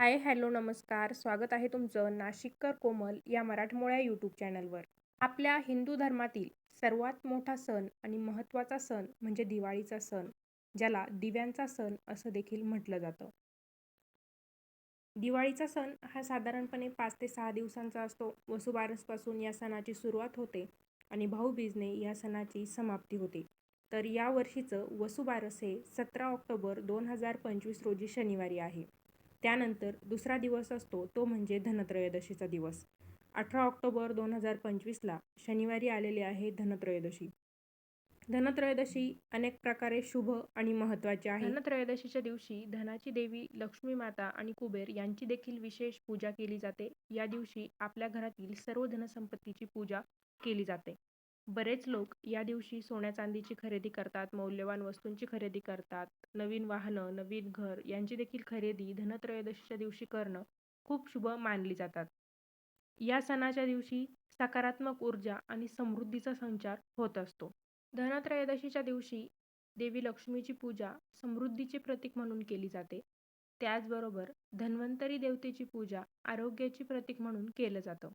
Hi hello नमस्कार. स्वागत आहे तुमचं नाशिककर कोमल या मराठमोळ्या यूट्यूब चॅनलवर. आपल्या हिंदू धर्मातील सर्वात मोठा सण आणि महत्त्वाचा सण म्हणजे दिवाळीचा सण ज्याला दिव्यांचा सण असं देखील म्हटलं जातं. दिवाळीचा सण हा साधारणपणे पाच ते सहा दिवसांचा असतो. वसुबारसपासून या सणाची सुरुवात होते आणि भाऊबीजने या सणाची समाप्ती होते. तर या वर्षीचं वसुबारस हे सतरा ऑक्टोबर दोन हजार पंचवीस रोजी शनिवारी आहे. त्यानंतर दुसरा दिवस असतो तो म्हणजे धनत्रयोदशीचा दिवस. अठरा ऑक्टोबर दोन हजार पंचवीसला शनिवारी आलेली आहे धनत्रयोदशी. धनत्रयोदशी अनेक प्रकारे शुभ आणि महत्त्वाचे आहे. धनत्रयोदशीच्या दिवशी धनाची देवी लक्ष्मी माता आणि कुबेर यांची देखील विशेष पूजा केली जाते. या दिवशी आपल्या घरातील सर्व धनसंपत्तीची पूजा केली जाते. बरेच लोक या दिवशी सोन्या चांदीची खरेदी करतात मौल्यवान वस्तूंची खरेदी करतात नवीन वाहनं नवीन घर यांची देखील खरेदी धनत्रयोदशीच्या दिवशी करणं खूप शुभ मानली जातात. या सणाच्या दिवशी सकारात्मक ऊर्जा आणि समृद्धीचा संचार होत असतो. धनत्रयोदशीच्या दिवशी देवी लक्ष्मीची पूजा समृद्धीचे प्रतीक म्हणून केली जाते. त्याचबरोबर धन्वंतरी देवतेची पूजा आरोग्याची प्रतीक म्हणून केलं जातं.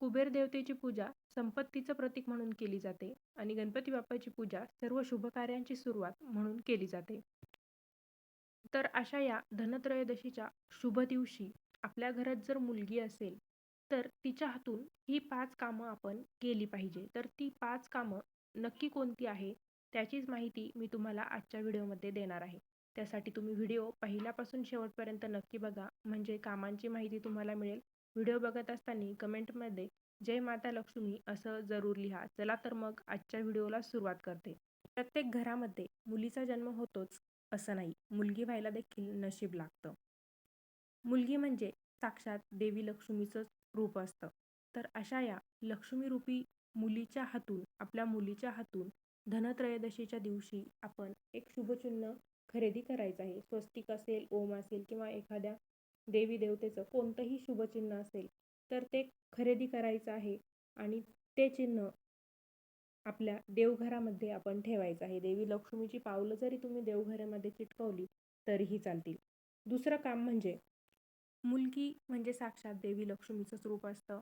कुबेर देवतेची पूजा संपत्तीचं प्रतीक म्हणून केली जाते आणि गणपती बाप्पाची पूजा सर्व शुभ कार्यांची सुरुवात म्हणून केली जाते. तर अशा या धनत्रयोदशीच्या शुभ दिवशी आपल्या घरात जर मुलगी असेल तर तिच्या हातून ही पाच कामं आपण केली पाहिजे. तर ती पाच कामं नक्की कोणती आहे त्याचीच माहिती मी तुम्हाला आजच्या व्हिडिओमध्ये देणार आहे. त्यासाठी तुम्ही व्हिडिओ पहिल्यापासून शेवटपर्यंत नक्की बघा. म्हणजे कामांची माहिती तुम्हाला मिळेल. व्हिडिओ बघत असताना कमेंटमध्ये जय माता लक्ष्मी असं जरूर लिहा. चला तर मग आजच्या व्हिडिओला सुरुवात करते. प्रत्येक घरामध्ये मुलीचा जन्म होतोच असं नाही मुलगी व्हायला देखील नशीब लागतं. मुलगी म्हणजे साक्षात देवी लक्ष्मीचंच रूप असतं. तर अशा या लक्ष्मीरूपी मुलीच्या हातून आपल्या मुलीच्या हातून धनत्रयोदशीच्या दिवशी आपण एक शुभचिन्ह खरेदी करायचं आहे. स्वस्तिक असेल ओम असेल किंवा एखाद्या देवी देवतेचं कोणतंही शुभचिन्ह असेल तर ते खरेदी करायचं आहे आणि ते चिन्ह आपल्या देवघरामध्ये आपण ठेवायचं आहे. देवी लक्ष्मीची पावलं जरी तुम्ही देवघरामध्ये चिटकवली तरीही चालतील. दुसरं काम म्हणजे मुलगी म्हणजे साक्षात देवी लक्ष्मीचंच रूप असतं.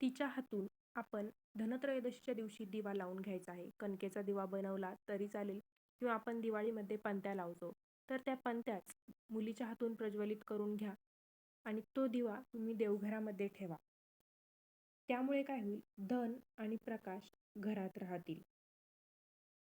तिच्या हातून आपण धनत्रयोदशीच्या दिवशी दिवा लावून घ्यायचा आहे. कणकेचा दिवा बनवला तरी चालेल किंवा आपण दिवाळीमध्ये पंत्या लावतो. तर त्या पंत्याच मुलीच्या हातून प्रज्वलित करून घ्या आणि तो दिवा तुम्ही देवघरामध्ये ठेवा. त्यामुळे काय होईल? धन आणि प्रकाश घरात राहतील.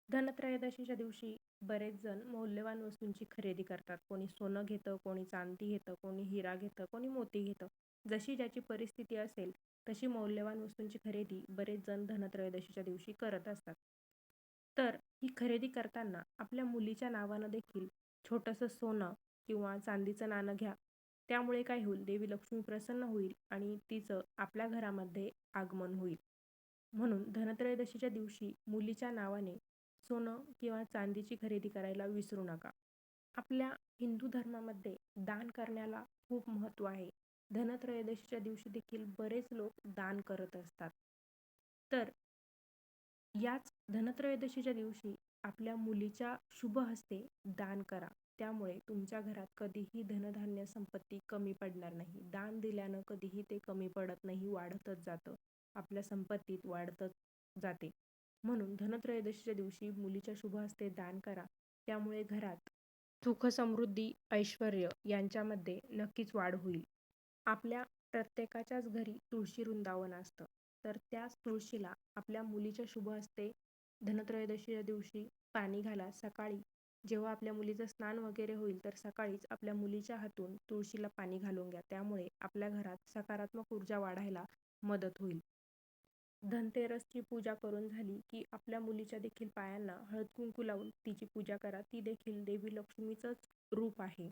धनत्रयोदशीच्या दिवशी बरेच जण मौल्यवान वस्तूंची खरेदी करतात. कोणी सोनं घेतं कोणी चांदी घेतं कोणी हिरा घेतं कोणी मोती घेतं. जशी ज्याची परिस्थिती असेल तशी मौल्यवान वस्तूंची खरेदी बरेच जण धनत्रयोदशीच्या दिवशी करत असतात. तर ही खरेदी करताना आपल्या मुलीच्या नावानं देखील छोटंसं सोनं किंवा चांदीचं नाणं घ्या. त्यामुळे काय होईल? देवी लक्ष्मी प्रसन्न होईल आणि तिचं आपल्या घरामध्ये आगमन होईल. म्हणून धनत्रयोदशीच्या दिवशी मुलीच्या नावाने सोनं किंवा चांदीची खरेदी करायला विसरू नका. आपल्या हिंदू धर्मामध्ये दान करण्याला खूप महत्त्व आहे. धनत्रयोदशीच्या दिवशी देखील बरेच लोक दान करत असतात. तर याच धनत्रयोदशीच्या दिवशी आपल्या मुलीच्या शुभ हस्ते दान करा. त्यामुळे तुमच्या घरात कधीही धनधान्य संपत्ती कमी पडणार नाही. दान दिल्यानं कधीही ते कमी पडत नाही वाढतच जातं. आपल्या संपत्तीत वाढतच जाते. म्हणून धनत्रयोदशीच्या दिवशी मुलीच्या शुभ हस्ते दान करा. त्यामुळे घरात सुख समृद्धी ऐश्वर यांच्यामध्ये नक्कीच वाढ होईल. आपल्या प्रत्येकाच्याच घरी तुळशी वृंदावन असतं. तर त्याच तुळशीला आपल्या मुलीच्या शुभ हस्ते धनत्रयोदशीच्या दिवशी पाणी घाला. सकाळी जेव्हा आपल्या मुलीचं स्नान वगैरे होईल तर सकाळीच आपल्या मुलीच्या हातून तुळशीला पाणी घालून घ्या. त्यामुळे आपल्या घरात सकारात्मक ऊर्जा वाढायला मदत होईल. धनतेरसची पूजा करून झाली की आपल्या मुलीच्या देखील पायांना हळद कुंकू लावून तिची पूजा करा. ती देखील देवी लक्ष्मीचंच रूप आहे.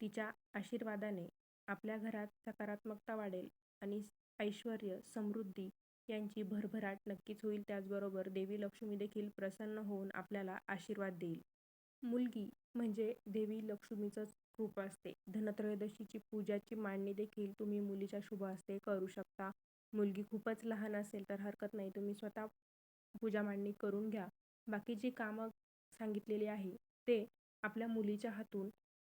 तिच्या आशीर्वादाने आपल्या घरात सकारात्मकता वाढेल आणि ऐश्वर समृद्धी यांची भरभराट नक्कीच होईल. त्याचबरोबर देवी लक्ष्मी देखील प्रसन्न होऊन आपल्याला आशीर्वाद देईल. मुलगी म्हणजे देवी लक्ष्मीचंच रूप असते. धनत्रयोदशीची पूजाची मांडणी देखील तुम्ही मुलीच्या शुभ हस्ते करू शकता. मुलगी खूपच लहान असेल तर हरकत नाही. तुम्ही स्वतः पूजा मांडणी करून घ्या. बाकी जी कामं सांगितलेली आहे ते आपल्या मुलीच्या हातून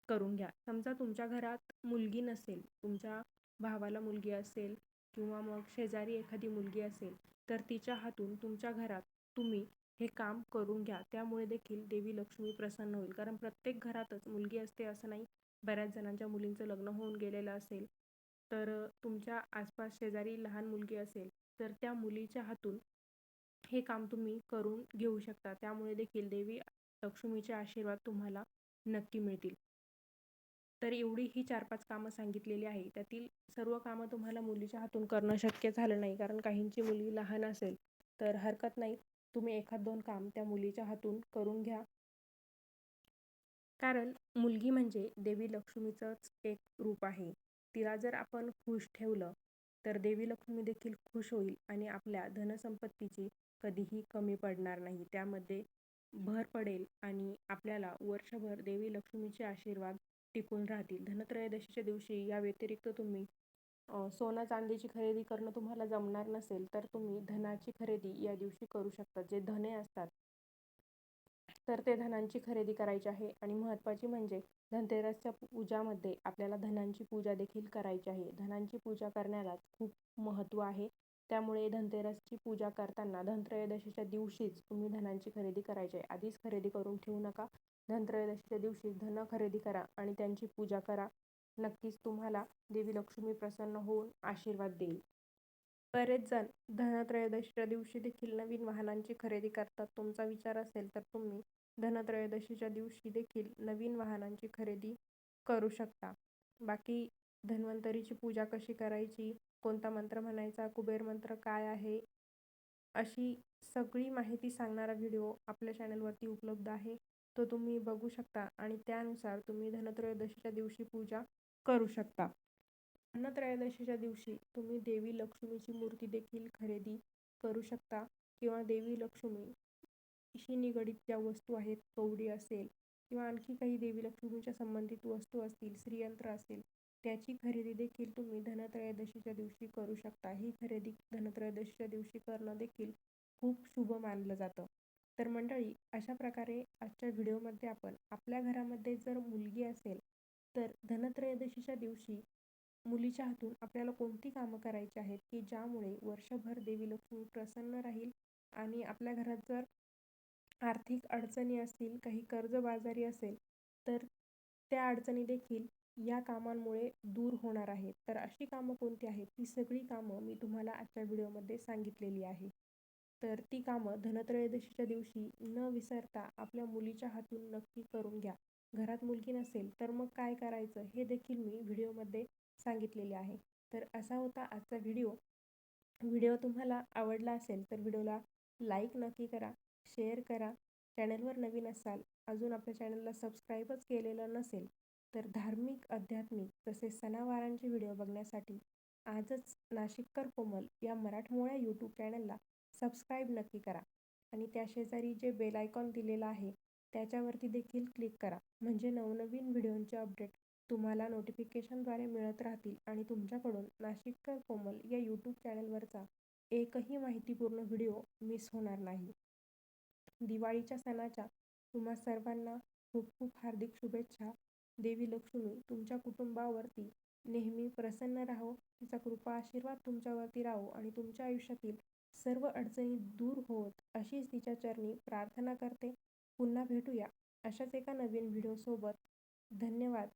करून घ्या. समजा तुमच्या घरात मुलगी नसेल तुमच्या भावाला मुलगी असेल किंवा मग शेजारी एखादी मुलगी असेल तर तिच्या हातून तुमच्या घरात तुम्ही हे काम करून घ्या. त्यामुळे देखील देवी लक्ष्मी प्रसन्न होईल. कारण प्रत्येक घरातच मुलगी असते असं नाही बऱ्याच जणांच्या मुलींचं लग्न होऊन गेलेलं असेल. तर तुमच्या आसपास शेजारी लहान मुलगी असेल तर त्या मुलीच्या हातून हे काम तुम्ही करून घेऊ शकता. त्यामुळे देखील देवी लक्ष्मीचे आशीर्वाद तुम्हाला नक्की मिळतील. तर एवढी ही चार पाच कामं सांगितलेली आहे. त्यातील सर्व कामं तुम्हाला मुलीच्या हातून करणं शक्य झालं नाही. कारण काहींची मुलगी लहान असेल तर हरकत नाही. तुम्ही एखाद दोन काम त्या मुलीच्या हातून करून घ्या. कारण मुलगी म्हणजे देवी लक्ष्मीचंच एक रूप आहे. तिला जर आपण खुश ठेवलं तर देवी लक्ष्मी देखील खुश होईल आणि आपल्या धनसंपत्तीची कधीही कमी पडणार नाही. त्यामध्ये भर पडेल आणि आपल्याला वर्षभर देवी लक्ष्मीचे आशीर्वाद टिकून राहतील. धनत्रयोदशीच्या दिवशी या व्यतिरिक्त तुम्ही सोनं चांदीची खरेदी करणं तुम्हाला जमणार नसेल तर तुम्ही धनाची खरेदी या दिवशी करू शकता. जे धने असतात तर ते धनांची खरेदी करायची आहे. आणि महत्त्वाची म्हणजे धनतेरसच्या पूजामध्ये आपल्याला धनांची पूजा देखील करायची आहे. धनांची पूजा करण्याला खूप महत्त्व आहे. त्यामुळे धनतेरसची पूजा करताना धनत्रयोदशीच्या दिवशीच तुम्ही धनांची खरेदी करायची आहे. आधीच खरेदी करून ठेवू नका. धनत्रयोदशीच्या दिवशी धन खरेदी करा आणि त्यांची पूजा करा. नक्कीच तुम्हाला देवी लक्ष्मी प्रसन्न होऊन आशीर्वाद देईल. बरेच जण धनत्रयोदशीच्या दिवशी देखील नवीन वाहनांची खरेदी करतात. तुमचा विचार असेल तर तुम्ही धनत्रयोदशीच्या दिवशी देखील नवीन वाहनांची खरेदी करू शकता. बाकी धन्वंतरीची पूजा कशी करायची? कोणता मंत्र म्हणायचा? कुबेर मंत्र काय आहे? अशी सगळी माहिती सांगणारा व्हिडिओ आपल्या चॅनलवरती उपलब्ध आहे. तो तुम्ही बघू शकता आणि त्यानुसार तुम्ही धनत्रयोदशीच्या दिवशी पूजा करू शकता. धनत्रयोदशीच्या दिवशी तुम्ही देवी लक्ष्मीची मूर्ती देखील खरेदी करू शकता किंवा देवी लक्ष्मी शी निगडीत ज्या वस्तू आहेत कवडी असेल किंवा आणखी काही देवी लक्ष्मीच्या संबंधित वस्तू असतील श्रीयंत्र असेल त्याची खरेदी देखील तुम्ही धनत्रयोदशीच्या दिवशी करू शकता. ही खरेदी धनत्रयोदशीच्या दिवशी करणं देखील खूप शुभ मानलं जातं. तर मंडळी अशा प्रकारे आजच्या व्हिडिओमध्ये आपण आपल्या घरामध्ये जर मुलगी असेल तर धनत्रयोदशीच्या दिवशी मुलीच्या हातून आपल्याला कोणती कामं करायची आहेत की ज्यामुळे वर्षभर देवी लक्ष्मी प्रसन्न राहील आणि आपल्या घरात जर आर्थिक अडचणी असतील काही कर्जबाजारी असेल तर त्या अडचणी देखील या कामांमुळे दूर होणार आहेत. तर अशी कामं कोणती आहेत? ती सगळी कामं मी तुम्हाला आजच्या व्हिडिओमध्ये सांगितलेली आहे. तर ती कामं धनत्रयोदशीच्या दिवशी न विसरता आपल्या मुलीच्या हातून नक्की करून घ्या. घरात मुलगी नसेल तर मग काय करायचं हे देखील मी व्हिडिओमध्ये सांगितलेले आहे. तर असा होता आजचा व्हिडिओ. व्हिडिओ तुम्हाला आवडला असेल तर व्हिडिओला लाईक नक्की करा शेअर करा. चॅनलवर नवीन असाल अजून आपल्या चॅनलला सबस्क्राईबच केलेलं नसेल तर धार्मिक आध्यात्मिक तसेच सणावारांचे व्हिडिओ बघण्यासाठी आजच नाशिककर कोमल या मराठमोळ्या यूट्यूब चॅनलला सबस्क्राईब नक्की करा. आणि त्या शेजारी जे बेल आयकॉन दिलेलं आहे त्याच्यावरती देखील क्लिक करा. म्हणजे नवनवीन व्हिडिओंचे अपडेट तुम्हाला नोटिफिकेशनद्वारे मिळत राहतील आणि तुमच्याकडून नाशिककर कोमल या यूट्यूब चॅनलवरचा एकही माहितीपूर्ण व्हिडिओ मिस होणार नाही. दिवाळीच्या सणाच्या तुम्हा सर्वांना खूप खूप हार्दिक शुभेच्छा. देवी लक्ष्मी तुमच्या कुटुंबावरती नेहमी प्रसन्न राहो. तिचा कृपा आशीर्वाद तुमच्यावरती राहो आणि तुमच्या आयुष्यातील सर्व अडचणी दूर होत अशीच तिच्या चरणी प्रार्थना करते. पुन्हा भेटूया. अशाच एका नवीन व्हिडिओसोबत धन्यवाद.